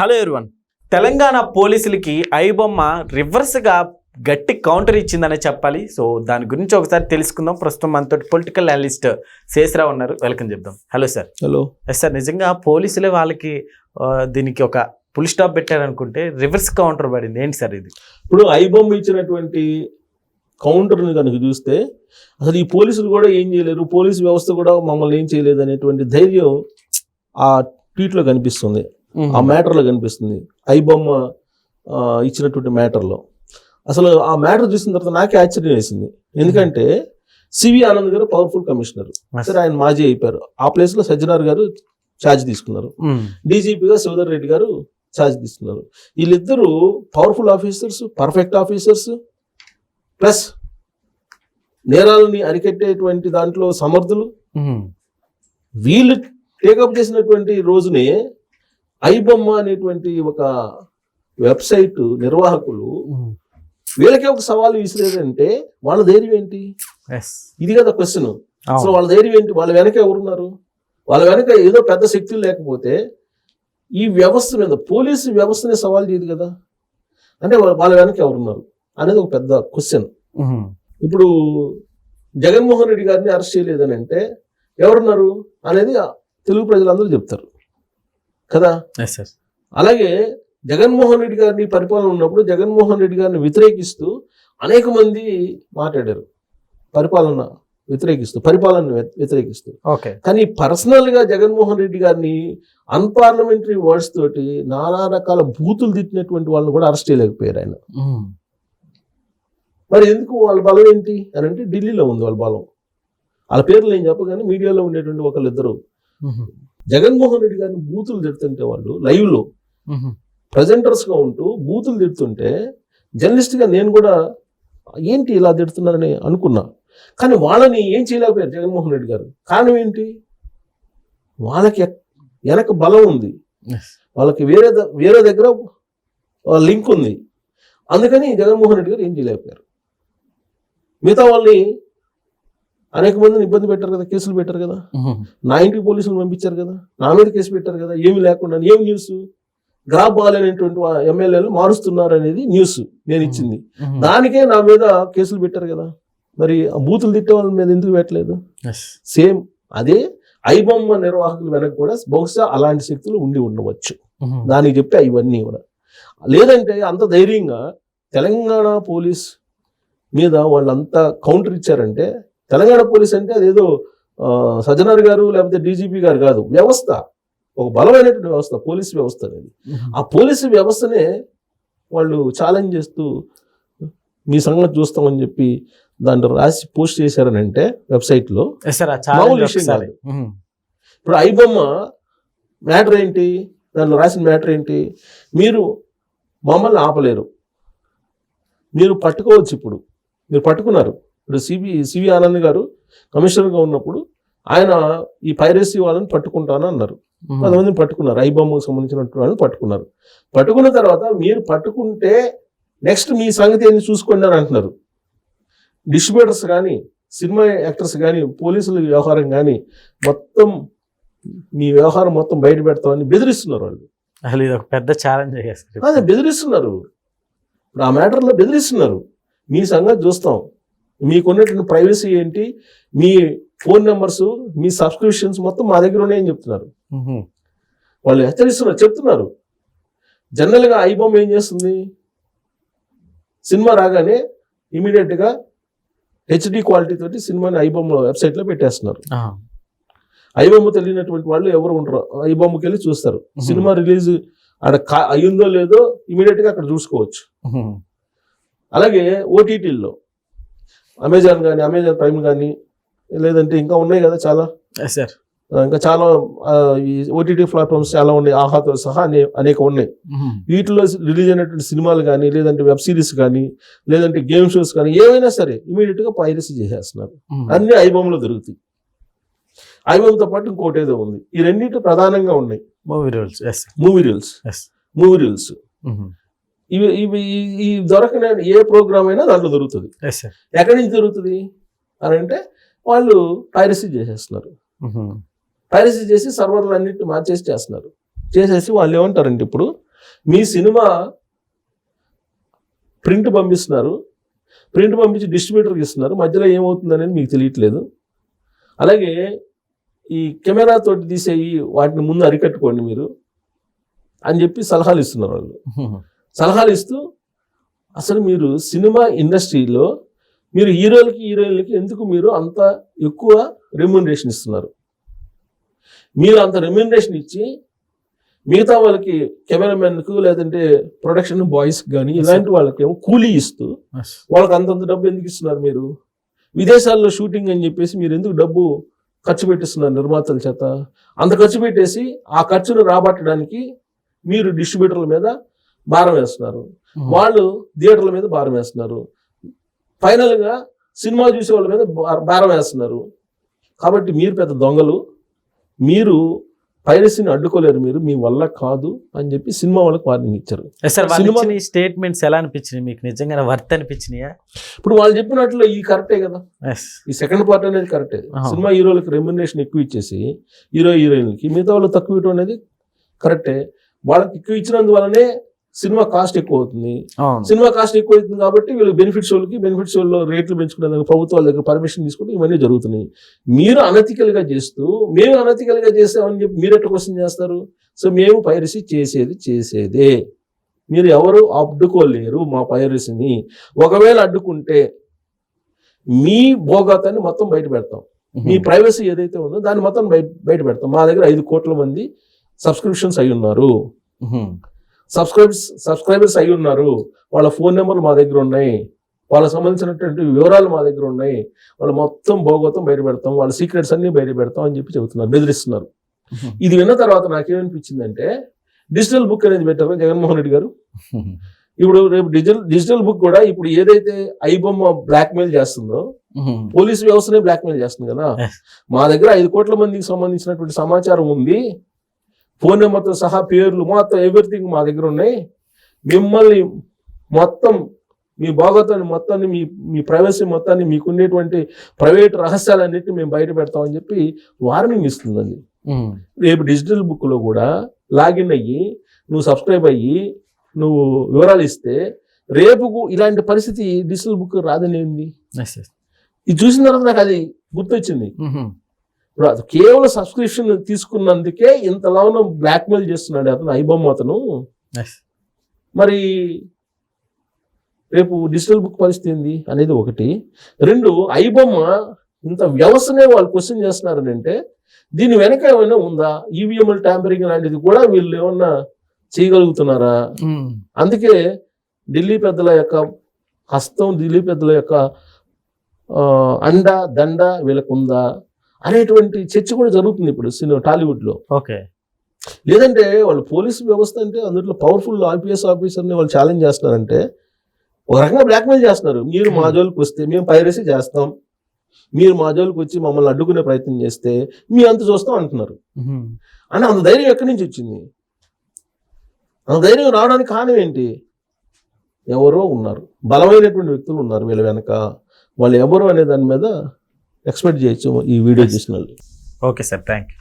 Hello everyone. Telangana పోలీసులకి ఐబొమ్మ రివర్స్గా గట్టి counter ఇచ్చిందనే చెప్పాలి. సో దాని గురించి ఒకసారి తెలుసుకుందాం. ప్రస్తుతం మనతో పొలిటికల్ అనలిస్ట్ శేషరావు ఉన్నారు. వెల్కమ్ చెప్దాం. Hello sir. Hello. Yes sir నిజంగా పోలీసులే వాళ్ళకి దీనికి ఒక ఫుల్ స్టాప్ పెట్టారనుకుంటే రివర్స్ కౌంటర్ పడింది. ఏంటి సార్ ఇది? ఇప్పుడు ఐబొమ్మ ఇచ్చినటువంటి కౌంటర్ని కనుక చూస్తే అసలు ఈ పోలీసులు కూడా ఏం చేయలేరు. పోలీసు వ్యవస్థ కూడా మమ్మల్ని ఏం చేయలేదు అనేటువంటి ధైర్యం ఆ ట్వీట్లో కనిపిస్తుంది. ఆ మ్యాటర్లో కనిపిస్తుంది. ఐబొమ్మ ఆ, ఇచ్చినటువంటి మ్యాటర్లో. అసలు ఆ మ్యాటర్ చూసిన తర్వాత నాకే ఆశ్చర్యం వేసింది. ఎందుకంటే సివి ఆనంద్ గారు పవర్ఫుల్ కమిషనర్. సరే ఆయన మాజీ అయిపోయారు. ఆ ప్లేస్లో సజ్జనార్ గారు ఛార్జ్ తీసుకున్నారు. డీజీపీగా శివధర్ రెడ్డి గారు ఛార్జ్ తీసుకున్నారు. వీళ్ళిద్దరూ powerful officers perfect officers plus నేరాలని అరికట్టేటువంటి దాంట్లో సమర్థులు. వీళ్ళు టేకప్ చేసినటువంటి రోజునే ఐబొమ్మ అనేటువంటి ఒక వెబ్సైట్ నిర్వాహకులు. వీళ్ళకే ఒక సవాల్ విసిరేదంటే వాళ్ళ ధైర్యం ఏంటి? ఇది కదా క్వశ్చన్. అసలు. వాళ్ళ ధైర్యం ఏంటి? వాళ్ళ వెనక ఎవరున్నారు? వాళ్ళ వెనక ఏదో పెద్ద శక్తులు లేకపోతే ఈ వ్యవస్థ మీద పోలీసు వ్యవస్థనే సవాల్ చేయదు కదా? అంటే వాళ్ళ వెనక ఎవరున్నారు? అనేది ఒక పెద్ద క్వశ్చన్. ఇప్పుడు జగన్మోహన్ రెడ్డి గారిని అరెస్ట్ చేయలేదని అంటే ఎవరున్నారు? అనేది తెలుగు ప్రజలందరూ చెప్తారు. కదా? అలాగే జగన్మోహన్ రెడ్డి గారిని పరిపాలన ఉన్నప్పుడు జగన్మోహన్ రెడ్డి గారిని వ్యతిరేకిస్తూ అనేక మంది మాట్లాడారు. పరిపాలన వ్యతిరేకిస్తూ పరిపాలన వ్యతిరేకిస్తూ. ఓకే కానీ పర్సనల్గా జగన్మోహన్ రెడ్డి గారిని అన్పార్లమెంటరీ వర్డ్స్ తోటి నానా రకాల బూతులు తిట్టినటువంటి వాళ్ళని కూడా అరెస్ట్ చేయలేకపోయారు ఆయన. మ్మ్. మరి ఎందుకు వాళ్ళ బలం ఏంటి? అని అంటే ఢిల్లీలో ఉంది వాళ్ళ బలం. వాళ్ళ పేర్లు నేను చెప్పగానే మీడియాలో ఉండేటువంటి ఒకళ్ళిద్దరు. మ్మ్. జగన్మోహన్ రెడ్డి గారిని బూతులు తిడుతుంటే వాళ్ళు లైవ్లో మ్మ్. presenters గా ఉంటూ బూతులు తిడుతుంటే journalist గా నేను కూడా ఏంటి ఇలా తిడుతున్నారని అనుకున్నా. కానీ వాళ్ళని ఏం చేయలేకపోయారు జగన్మోహన్ రెడ్డి గారు. కారణం ఏంటి? వాళ్ళకి వెనక బలం ఉంది. వాళ్ళకి వేరే వేరే దగ్గర లింక్ ఉంది. అందుకని జగన్మోహన్ రెడ్డి గారు ఏం చేయలేకపోయారు. మిగతా వాళ్ళని అనేక మందిని ఇబ్బంది పెట్టారు కదా కేసులు పెట్టారు కదా. నా ఇంటికి పోలీసులు పంపించారు కదా నా మీద కేసు పెట్టారు కదా ఏమి లేకుండా ఏం న్యూస్? గ్రాప్ బాగాలేనటువంటి ఎమ్మెల్యేలు మారుస్తున్నారు అనేది న్యూస్ నేను ఇచ్చింది. దానికే నా మీద కేసులు పెట్టారు కదా. మరి ఆ బూతులు తిట్టే వాళ్ళ మీద ఎందుకు పెట్టలేదు. సేమ్ అదే ఐబొమ్మ నిర్వాహకుల వెనక కూడా బహుశా అలాంటి శక్తులు ఉండి ఉండవచ్చు. దానికి చెప్పే ఇవన్నీ కూడా. లేదంటే అంత ధైర్యంగా తెలంగాణ పోలీస్ మీద వాళ్ళంతా కౌంటర్ ఇచ్చారంటే తెలంగాణ పోలీస్ అంటే అదేదో సజ్జనార్ గారు లేకపోతే డీజీపీ గారు కాదు వ్యవస్థ. ఒక బలమైనటువంటి వ్యవస్థ పోలీస్ వ్యవస్థ అనేది. ఆ పోలీసు వ్యవస్థనే వాళ్ళు ఛాలెంజ్ చేస్తూ మీ సంగతి చూస్తామని చెప్పి దాంట్లో రాసి పోస్ట్ చేశారని అంటే వెబ్సైట్లో. ఇప్పుడు ఐబొమ్మ మ్యాటర్ ఏంటి? దాంట్లో రాసిన మ్యాటర్ ఏంటి? మీరు మమ్మల్ని ఆపలేరు. మీరు పట్టుకోవచ్చు ఇప్పుడు. మీరు పట్టుకున్నారు. ఇప్పుడు సిబి సివి ఆనంద్ గారు కమిషనర్గా ఉన్నప్పుడు ఆయన ఈ పైరసీ వాళ్ళని పట్టుకుంటాను అన్నారు. కొంతమందిని పట్టుకున్నారు. ఐబొమ్మకు సంబంధించినటువంటి వాళ్ళని పట్టుకున్నారు. పట్టుకున్న తర్వాత మీరు పట్టుకుంటే నెక్స్ట్ మీ సంగతి ఏంది చూసుకోండి అని అంటున్నారు. డిస్ట్రిబ్యూటర్స్ కానీ సినిమా యాక్టర్స్ కానీ పోలీసుల వ్యవహారం కానీ మొత్తం మీ వ్యవహారం మొత్తం బయట పెడతామని బెదిరిస్తున్నారు వాళ్ళు. అసలు ఇది ఒక పెద్ద ఛాలెంజ్ అదే బెదిరిస్తున్నారు. ఇప్పుడు ఆ మ్యాటర్లో బెదిరిస్తున్నారు. మీ సంగతి చూస్తాం. మీకున్నటువంటి ప్రైవసీ ఏంటి మీ ఫోన్ నెంబర్స్ మీ సబ్స్క్రిప్షన్స్ మొత్తం మా దగ్గర ఉన్నాయని చెప్తున్నారు. వాళ్ళు హెచ్చరిస్తున్నారు చెప్తున్నారు జనరల్గా ఐబొమ్మ ఏం చేస్తుంది సినిమా రాగానే immediate గా హెచ్డి క్వాలిటీ తోటి సినిమాని ఐబొమ్మ వెబ్సైట్లో పెట్టేస్తున్నారు. ఐబొమ్మ తెలియనటువంటి వాళ్ళు ఎవరు ఉండరు ఐబొమ్మకి వెళ్ళి చూస్తారు. సినిమా రిలీజ్ కా- అయ్యిందో లేదో immediate గా అక్కడ చూసుకోవచ్చు. అలాగే ఓటీటీల్లో అమెజాన్ కానీ అమెజాన్ ప్రైమ్ కానీ లేదంటే ఇంకా ఉన్నాయి కదా చాలా. సార్ ఇంకా చాలా ఈ ఓటీటీ ప్లాట్ఫామ్స్ చాలా ఉన్నాయి. ఆహాతో సహా అనే అనేక ఉన్నాయి. వీటిలో రిలీజ్ అయినటువంటి సినిమాలు కానీ లేదంటే వెబ్ సిరీస్ కానీ లేదంటే గేమ్ షోస్ కానీ ఏవైనా సరే ఇమీడియట్గా పైరసీ చేసేస్తున్నారు. అన్ని ఐబొమ్మలో దొరుకుతాయి. ఐబొమ్మతో పాటు ఇంకోటి ఏదో ఉంది. ఈ రెండింటి ప్రధానంగా ఉన్నాయి. Movie rules movie reels. Movie reels. ఇవి ఇవి ఈ- దొరకని ఏ ప్రోగ్రామ్ అయినా దాంట్లో దొరుకుతుంది. ఎక్కడి నుంచి దొరుకుతుంది? అని అంటే వాళ్ళు పైరసీ చేసేస్తున్నారు. పైరసీ చేసి సర్వర్లు అన్నింటిని మార్చేసి చేస్తున్నారు చేసేసి వాళ్ళు ఏమంటారంటే ఇప్పుడు మీ సినిమా ప్రింట్ పంపిస్తున్నారు. ప్రింట్ పంపించి డిస్ట్రిబ్యూటర్కి ఇస్తున్నారు. మధ్యలో ఏమవుతుంది అనేది మీకు తెలియట్లేదు. అలాగే ఈ కెమెరా తోటి తీసేయి వాటిని ముందు అరికట్టుకోండి మీరు అని చెప్పి సలహాలు ఇస్తున్నారు వాళ్ళు. సలహాలు ఇస్తూ అసలు మీరు సినిమా ఇండస్ట్రీలో మీరు హీరోలకి హీరోయిన్లకి ఎందుకు మీరు అంత ఎక్కువ రెమ్యూనరేషన్ ఇస్తున్నారు? మీరు అంత రెమ్యూనరేషన్ ఇచ్చి మిగతా వాళ్ళకి కెమెరామెన్కు లేదంటే ప్రొడక్షన్ బాయ్స్కి కానీ ఇలాంటి వాళ్ళకి ఏమో కూలీ ఇస్తూ వాళ్ళకి అంతంత డబ్బు ఎందుకు ఇస్తున్నారు మీరు? విదేశాల్లో షూటింగ్ అని చెప్పేసి మీరు ఎందుకు డబ్బు ఖర్చు పెట్టిస్తున్నారు నిర్మాతల చేత? అంత ఖర్చు పెట్టేసి ఆ ఖర్చును రాబట్టడానికి మీరు డిస్ట్రిబ్యూటర్ల మీద భారం వేస్తున్నారు. వాళ్ళు థియేటర్ల మీద భారం వేస్తున్నారు. ఫైనల్గా సినిమా చూసే వాళ్ళ మీద భార- వేస్తున్నారు. కాబట్టి మీరు పెద్ద దొంగలు. మీరు పైరసీని అడ్డుకోలేరు మీరు. మీ వల్ల కాదు అని చెప్పి సినిమా వాళ్ళకి వార్నింగ్ ఇచ్చారు. సినిమా- స్టేట్మెంట్స్ ఎలా అనిపించినాయి? మీకు నిజంగా వర్త్ అనిపించినాయా? ఇప్పుడు వాళ్ళు చెప్పినట్లు ఈ కరెక్టే కదా. ఈ సెకండ్ పార్ట్ అనేది కరెక్టే. సినిమా హీరోలకి రెమ్యునరేషన్ ఎక్కువ ఇచ్చేసి హీరో హీరోయిన్లకి మిగతా వాళ్ళు తక్కువ ఇవ్వడం అనేది కరెక్టే వాళ్ళకి ఎక్కువ ఇచ్చినందువల్లనే సినిమా కాస్ట్ ఎక్కువ అవుతుంది సినిమా కాస్ట్ ఎక్కువ అవుతుంది కాబట్టి వీళ్ళు బెనిఫిట్స్ వాళ్ళకి బెనిఫిట్స్ వాళ్ళు రేట్లు పెంచుకునేందుకు ప్రభుత్వాల దగ్గర పర్మిషన్ తీసుకుంటే ఇవన్నీ జరుగుతున్నాయి. మీరు అనతికల్గా చేస్తూ మేము అనతికల్గా చేస్తామని చెప్పి మీరు ఎట్లా క్వశ్చన్ చేస్తారు? సో మేము పైరసీ చేసేది చేసేదే. మీరు ఎవరు అడ్డుకోలేరు మా పైరసీని ఒకవేళ అడ్డుకుంటే మీ భోగాతాన్ని మొత్తం బయట పెడతాం. మీ ప్రైవసీ ఏదైతే ఉందో దాన్ని మొత్తం బయట బయట పెడతాం. మా దగ్గర ఐదు కోట్ల మంది సబ్స్క్రిప్షన్స్ అయి ఉన్నారు. సబ్స్క్రైబర్స్ సబ్స్క్రైబర్స్ అయి ఉన్నారు. వాళ్ళ ఫోన్ నెంబర్లు మా దగ్గర ఉన్నాయి. వాళ్ళకి సంబంధించినటువంటి వివరాలు మా దగ్గర ఉన్నాయి. వాళ్ళు మొత్తం భోగోతం బయట పెడతాం. వాళ్ళ సీక్రెట్స్ అన్ని బయట పెడతాం అని చెప్పి చెబుతున్నారు బెదిరిస్తున్నారు. ఇది విన్న తర్వాత నాకేమనిపించిందంటే డిజిటల్ బుక్ అనేది పెట్టారు జగన్మోహన్ రెడ్డి గారు. ఇప్పుడు రేపు డిజిటల్ డిజిటల్ బుక్ కూడా ఇప్పుడు ఏదైతే ఐబొమ్మ బ్లాక్మెయిల్ చేస్తుందో పోలీస్ వ్యవస్థనే బ్లాక్మెయిల్ చేస్తుంది కదా. మా దగ్గర ఐదు కోట్ల మందికి సంబంధించినటువంటి సమాచారం ఉంది. ఫోన్ నెంబర్తో సహా పేర్లు మొత్తం ఎవ్రీథింగ్ మా దగ్గర ఉన్నాయి. మిమ్మల్ని మొత్తం మీ భాగవతాన్ని మొత్తాన్ని మీ మీ ప్రైవసీ మొత్తాన్ని మీకుండేటువంటి ప్రైవేట్ రహస్యాలన్నింటినీ మేము బయట పెడతామని చెప్పి వార్నింగ్ ఇస్తుందండి. రేపు డిజిటల్ బుక్లో కూడా లాగిన్ అయ్యి నువ్వు సబ్స్క్రైబ్ అయ్యి నువ్వు వివరాలు ఇస్తే రేపు ఇలాంటి పరిస్థితి డిజిటల్ బుక్ రాదనేది ఇది చూసిన తర్వాత నాకు అది గుర్తొచ్చింది. ఇప్పుడు అది కేవలం సబ్స్క్రిప్షన్ తీసుకున్నందుకే ఇంతలాగా బ్లాక్మెయిల్ చేస్తున్నాడు అతను ఐబొమ్మ అతను. మరి రేపు డిజిటల్ బుక్ పరిస్థితి ఏంది అనేది ఒకటి. రెండు ఐబొమ్మ ఇంత వ్యవస్థనే వాళ్ళు క్వశ్చన్ చేస్తున్నారని అంటే దీని వెనక ఏమైనా ఉందా? ఈవీఎంఎల్ ట్యాంపరింగ్ లాంటిది కూడా వీళ్ళు ఏమన్నా చేయగలుగుతున్నారా? అందుకే ఢిల్లీ పెద్దల యొక్క హస్తం ఢిల్లీ పెద్దల యొక్క అండ దండ వీళ్ళకు ఉందా అనేటువంటి చర్చ కూడా జరుగుతుంది ఇప్పుడు సినిమా టాలీవుడ్లో. ఓకే. లేదంటే వాళ్ళు పోలీసు వ్యవస్థ అంటే అందులో పవర్ఫుల్ ఐపీఎస్ ఆఫీసర్ని వాళ్ళు ఛాలెంజ్ చేస్తున్నారంటే ఒక రకంగా బ్లాక్మెయిల్ చేస్తున్నారు. మీరు మా జోలికి వస్తే మేము పైరసీ చేస్తాం. మీరు మా జోలికి వచ్చి మమ్మల్ని అడ్డుకునే ప్రయత్నం చేస్తే మీ అంత చూస్తాం అంటున్నారు. అంటే అంత ధైర్యం ఎక్కడి నుంచి వచ్చింది? అంత ధైర్యం రావడానికి కారణం ఏంటి? ఎవరో ఉన్నారు. బలమైనటువంటి వ్యక్తులు ఉన్నారు వీళ్ళ వెనక. వాళ్ళు ఎవరు అనే దాని మీద ఎక్స్పెక్ట్ చేయొచ్చు ఈ వీడియో చూసిన వాళ్ళు. Okay sir thank you